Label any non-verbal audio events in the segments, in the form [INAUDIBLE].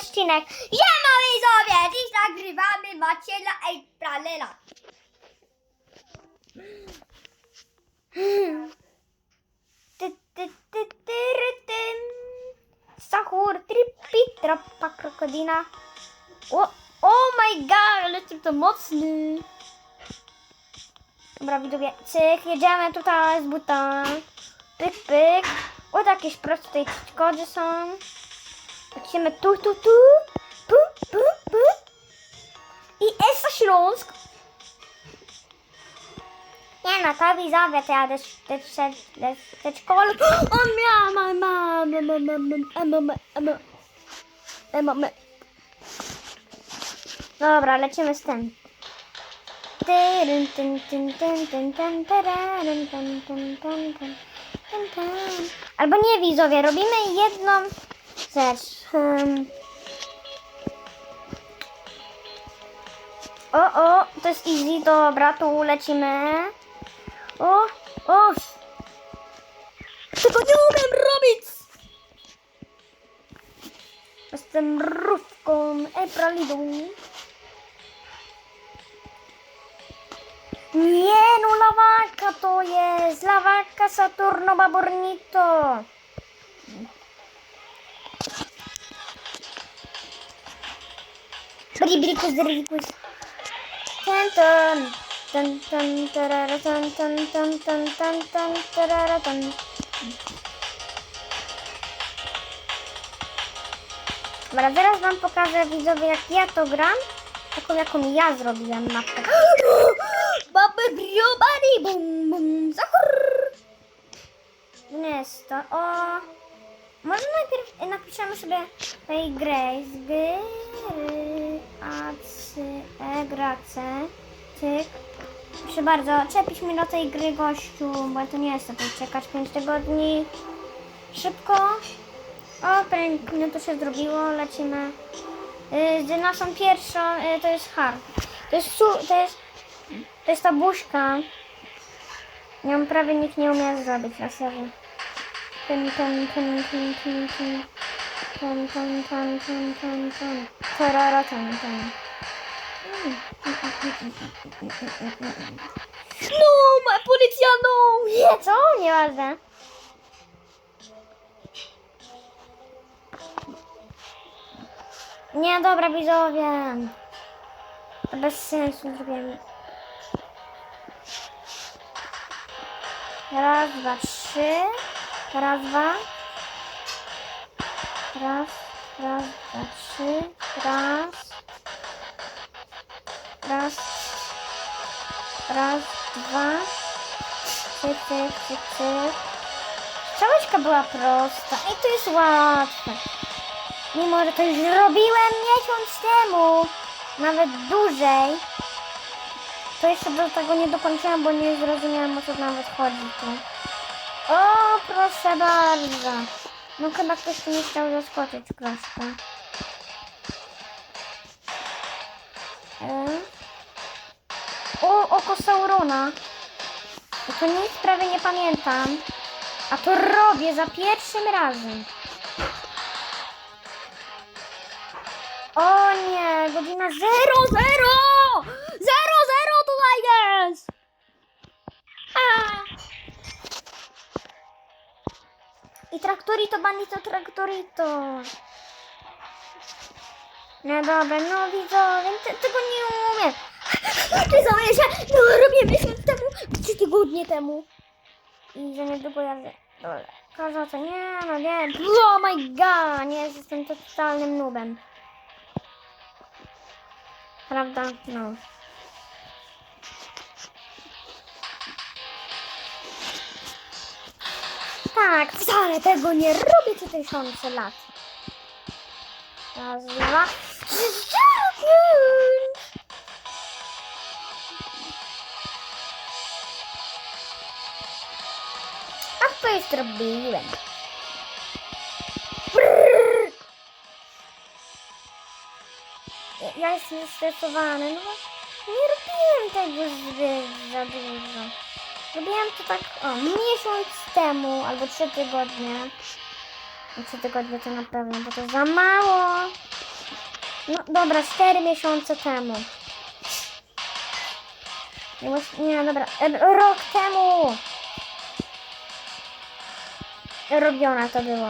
odcinek. Siema widzowie, dziś nagrywamy Maciela i Pralela. Ty, ty, ty, ty, ry, tym. Sahur, tripi, trapa, krokodina. O, oh my god, ale ty to mocny. Dobra widzowie, cyk, jedziemy tutaj z buta. Pyk, pyk. O, jakieś proste tutaj są. Lecimy tu, tu, tu. Pu, pu, pu. I Esa Śląsk. Nie no, to widzowie, to ja też, też, też, też, też szkoły. O, mia, ma, ma, ma, ma, ma, ma, ma, ma, ma, ma, ma. Dobra, lecimy z tym. Albo nie widzowie, robimy jedną rzecz. Hmm. O, o, to jest easy, dobra, tu lecimy. O, o. Tego nie umiem robić! Jestem rówką, Epralidą. Nie, no lawaka to jest. Lawaka Saturno Babornito. Bribrikus, bribrikus. Tan tan. Tan tan tarara tan tan tan tan tan tan tarara tan. Dobra, teraz wam pokażę widzowie jak ja to gram. Taką jaką ja zrobiłem mapkę. Babę [GASPS] briobani bum bum zachor. Nie jest to. O. Może najpierw napiszemy sobie tej Grace. G, A, C, E, gra C. Cyk. Proszę bardzo, czepić mi do tej gry gościu, bo to nie jest tutaj czekać 5 tygodni. Szybko. O, pięknie to się zrobiło, lecimy. Y, Z naszą pierwszą, y, to jest hard. To jest, to jest, to jest ta buźka. Ją prawie nikt nie umie zrobić na serio. Ten, ten, ten, ten, ten. Ten, ten, ten, ten, ten, ten. Tarara, ten, ten. No, ma policjano! Nie, co? Nieważne. Nie, dobra, widzowie. To bez sensu zrobiłem. Raz, dwa, trzy. Raz, dwa. Raz, raz, dwa, trzy. Raz. Raz. Raz, dwa. Cyk, cyk, cyk, cyk. Strzałeczka była prosta. I to jest łatwe. Mimo, że to już robiłem miesiąc temu, nawet dłużej, to jeszcze do tego nie dokończyłam, bo nie zrozumiałam o co nawet chodzi tu. O, proszę bardzo. No chyba ktoś nie chciał zaskoczyć troszkę. E? O, oko Saurona. I to nic prawie nie pamiętam. A to robię za pierwszym razem. O nie, godzina 0, 0! 0, traktorito, bandito, traktorito. No dobra, no widzowie, te, tego nie umiem. [LAUGHS] Widzowie, że no, robię temu, trzy tygodnie temu. I że niedługo jadę. Dobra, każą co nie, no nie. Oh my god, nie, jestem totalnym nubem. Prawda? No. Tak, wcale tego nie robię co tysiące lat. Raz, dwa, trzy. A to już zrobiłem. Ja- jestem zestresowany, no nie robiłem tego zbyt za dużo. Robiłem to tak o, miesiąc temu albo trzy tygodnie. Trzy tygodnie to na pewno, bo to za mało. No dobra, 4 miesiące temu. Nie, dobra, rok temu. Robiona to było.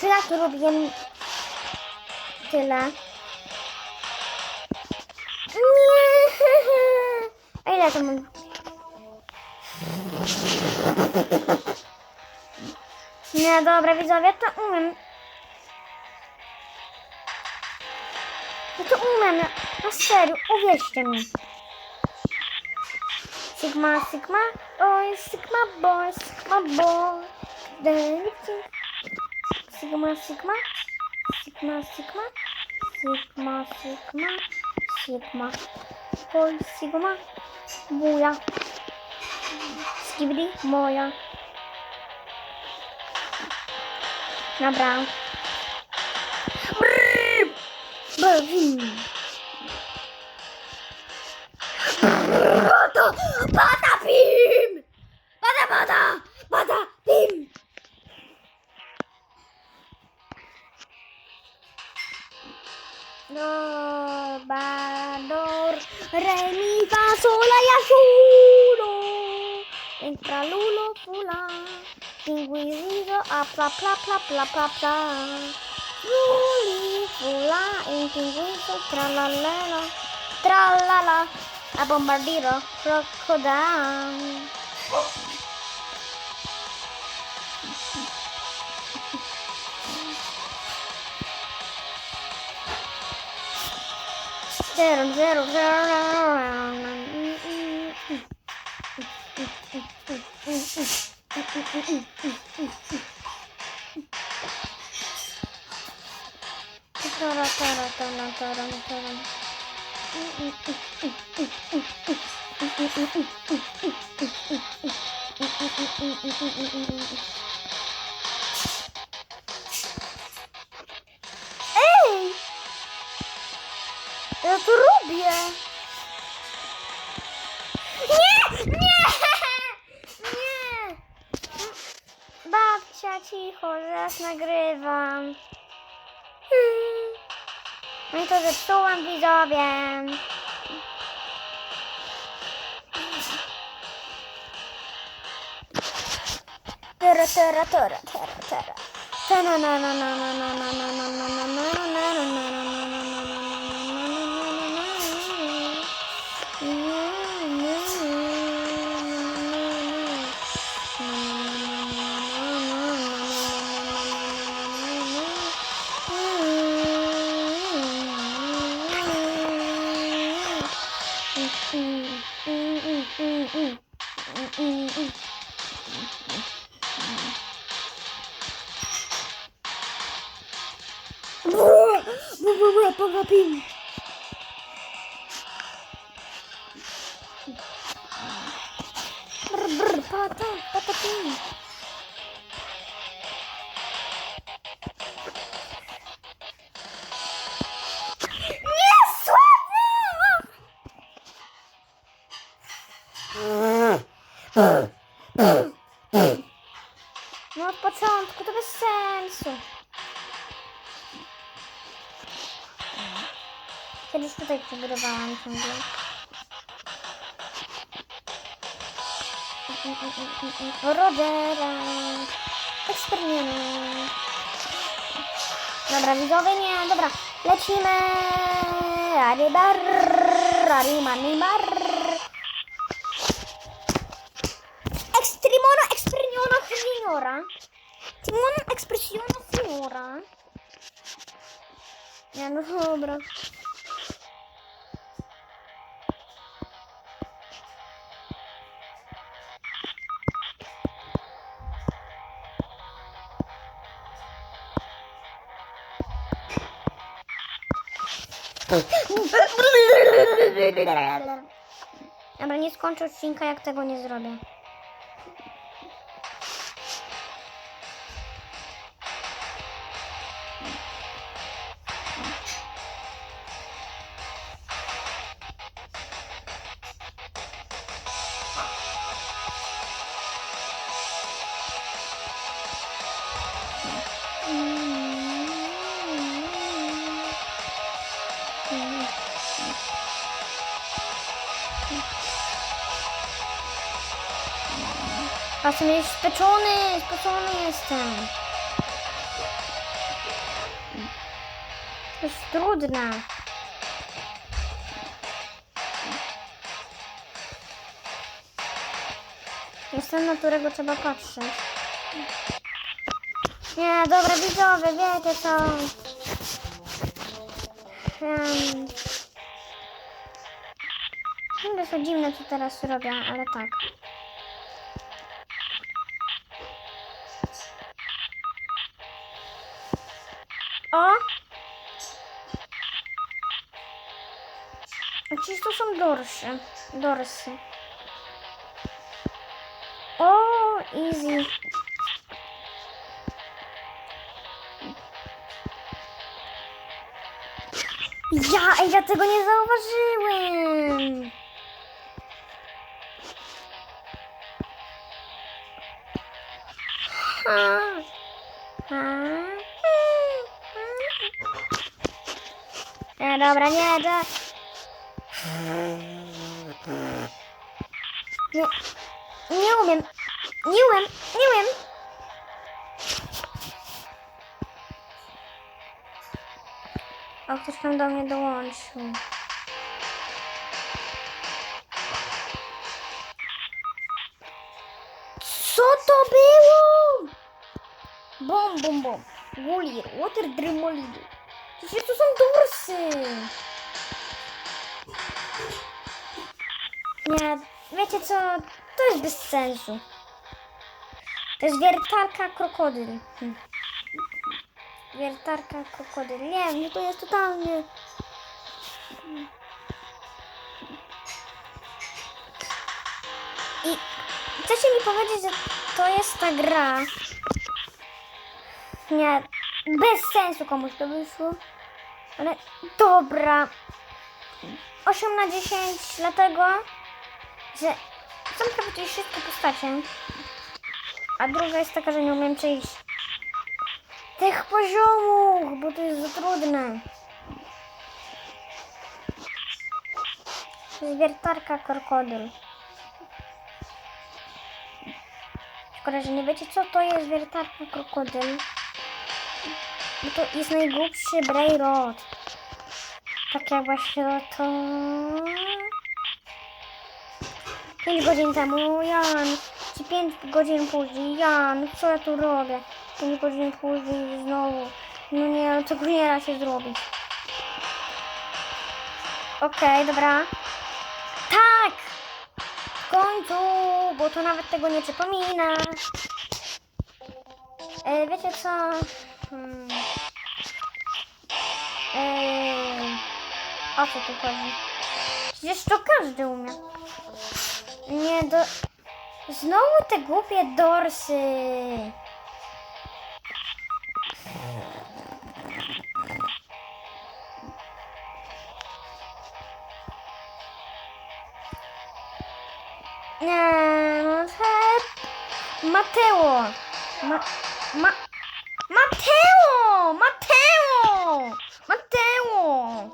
Czy ja tu robiłem tyle? A ile to mam? Nie, dobra, widzowie, to umiem. Ja to umiem, na, na serio, uwierzcie mi. Sigma, Sigma, boy, Sigma, boy, Sigma, boy. Dejcie. Sigma, Sigma, Sigma, Sigma, Sigma, Sigma, Sigma, Sigma, buja. Skibidi, moja. Dobra. Brrr. Brrr. Bla bla bla bla bla bla. Voli, vola, intinguito, tralalala, tralala, a bombardiro, crocodile. Zero, zero, zero, Mm-mm. Tara, tara, tara, tara, tara. Ja to No to zepsułam widzowie. Tera, tera, tera, tera, tera. Na, na, na, na, na, na, na, na, na, na, na, na, воды. Бр-бр, пата, потопи. Ну, пацан, откуда вы сенсу? Czekajcie, wyrywałam ciągle. Rodera. Esprimiamo! Dobra, widzowie, nie, dobra. Lecimy. Raribar. Rarimanibar. Extremona, expresiona, signora. Timona, expresiona, signora. Nie, hanno sopra! Dobra, nie skończę odcinka, jak tego nie zrobię. Chcę mieć speczony, speczony jestem. To jest trudne. Jestem na którego trzeba patrzeć. Nie, dobra, widzowie, wiecie co? No to dziwne, co teraz robię, ale tak. Są dorsy. Dorsy. O, easy. Ja, ja tego nie zauważyłem. Ha. Ha. Nie, dobra, nie, da. Nie, nie umiem. Nie umiem, nie umiem. O, ktoś tam do mnie dołączył. Co to było? Bom, bom, bom. Wolir, water. Przecież to są dorsy. Nie, wiecie co? To jest bez sensu. To jest wiertarka krokodyl. Hm. Wiertarka krokodyl. Nie wiem, to jest totalnie... I chcecie mi powiedzieć, że to jest ta gra? Nie, bez sensu komuś to wyszło. Ale dobra. 8 na 10 dlatego, że są praktycznie wszystkie postacie. A druga jest taka, że nie umiem przejść tych poziomów, bo to jest za trudne. To jest wiertarka krokodyl. Szkoda, że nie wiecie co to jest wiertarka krokodyl. Bo to jest najgłupszy Brayrod. Tak jak właśnie to... 5 godzin temu, Jan. Czy 5 godzin później, Jan. Co ja tu robię? 5 godzin później znowu. No nie, ale tego nie da się zrobić. Okej, dobra. Tak! W końcu, bo to nawet tego nie przypomina. E, wiecie co? Hmm. Eee, o co tu chodzi? Przecież to każdy umie. Nie, do... Znowu te głupie dorsy. No te... Mateo. Ma... Ma... Mateo! Mateo! Mateo!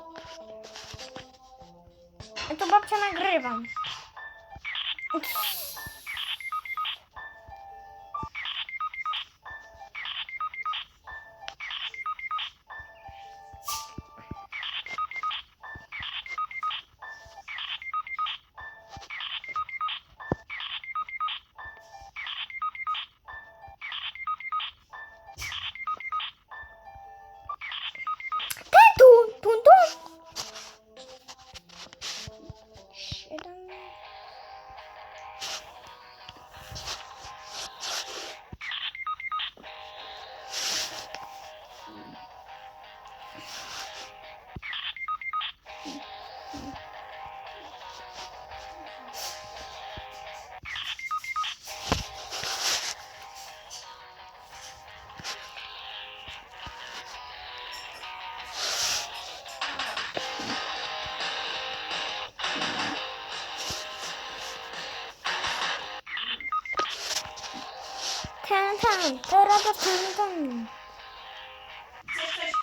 Ja to babcia nagrywam. Ten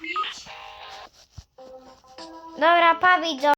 pić? Dobra, pa widzo.